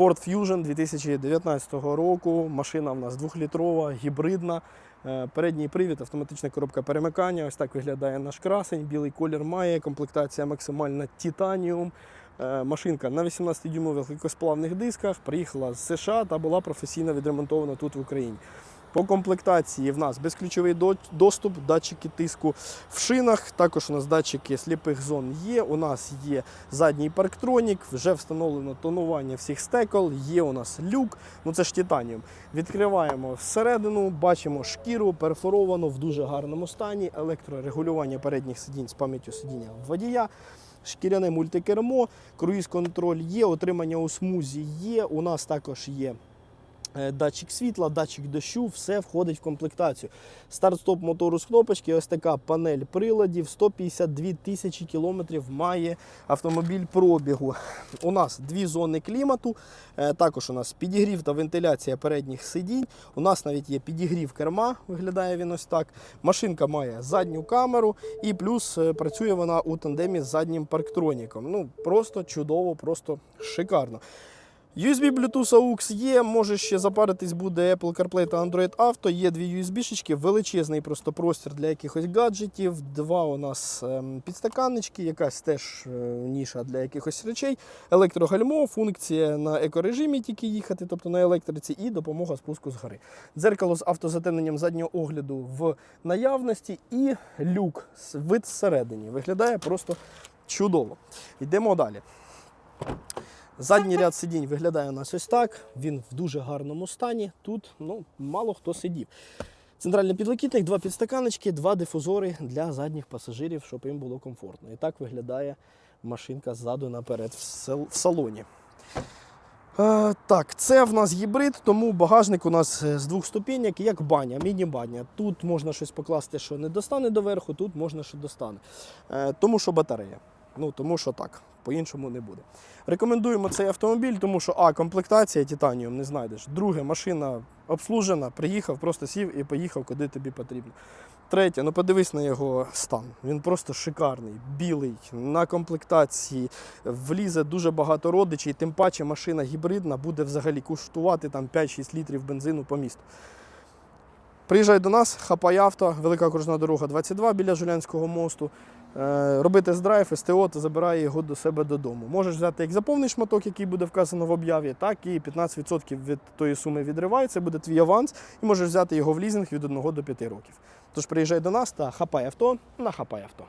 Ford Fusion 2019 року. Машина в нас двохлітрова, гібридна. Е, Передній привід, автоматична коробка перемикання. Ось так виглядає наш красень. Білий колір має, комплектація максимальна титаніум. Е, Машинка на 18-дюймових легкосплавних дисках приїхала з США та була професійно відремонтована тут в Україні. По комплектації в нас безключовий доступ, датчики тиску в шинах. Також у нас датчики сліпих зон є. У нас є задній парктронік, вже встановлено тонування всіх стекол, є у нас люк, ну це ж титаніум. Відкриваємо всередину, бачимо шкіру, перфоровану в дуже гарному стані, електрорегулювання передніх сидінь з пам'яттю сидіння водія. Шкіряне мультикермо, круїз-контроль є, отримання у смузі є. У нас також є датчик світла, датчик дощу, все входить в комплектацію. Старт-стоп мотору з кнопочки, ось така панель приладів, 152 тисячі кілометрів має автомобіль пробігу. У нас дві зони клімату, е, також у нас підігрів та вентиляція передніх сидінь. У нас навіть є підігрів керма, виглядає він ось так. Машинка має задню камеру і плюс е, працює вона у тандемі з заднім парктроніком. Ну просто чудово, просто шикарно. USB Bluetooth AUX є, може ще запаритись буде Apple CarPlay та Android Auto. Є дві USB-шечки, величезний просто простір для якихось гаджетів. Два у нас ем, підстаканнички, якась теж е, ніша для якихось речей. Електрогальмо, функція на екорежимі тільки їхати, тобто на електриці, і допомога спуску з гори. Дзеркало з автозатемненням заднього огляду в наявності і люк вид зсередині. Виглядає просто чудово. Йдемо далі. Задній ряд сидінь виглядає у нас ось так. Він в дуже гарному стані. Тут ну, мало хто сидів. Центральний підлокітник, два підстаканочки, два дифузори для задніх пасажирів, щоб їм було комфортно. І так виглядає машинка ззаду наперед в салоні. Е, так, це в нас гібрид, тому багажник у нас е, з двох ступенек, як баня, міні-баня. Тут можна щось покласти, що не достане доверху, тут можна, що достане. Е, тому що батарея. Ну, тому що так, по-іншому не буде. Рекомендуємо цей автомобіль, тому що А, комплектація титаніум не знайдеш. Друге, машина обслужена, приїхав, просто сів і поїхав, куди тобі потрібно. Третє, ну подивись на його стан. Він просто шикарний, білий, на комплектації, влізе дуже багато родичів, тим паче машина гібридна буде взагалі коштувати там 5-6 літрів бензину по місту. Приїжджай до нас, хапай авто, велика окружна дорога 22 біля Жулянського мосту. Е, Роби тест-драйв, СТО та забирає його до себе додому. Можеш взяти як за повний шматок, який буде вказано в об'яві, так і 15% від тої суми відривається, це буде твій аванс, і можеш взяти його в лізинг від 1 до 5 років. Тож приїжджай до нас та хапай авто на хапай авто.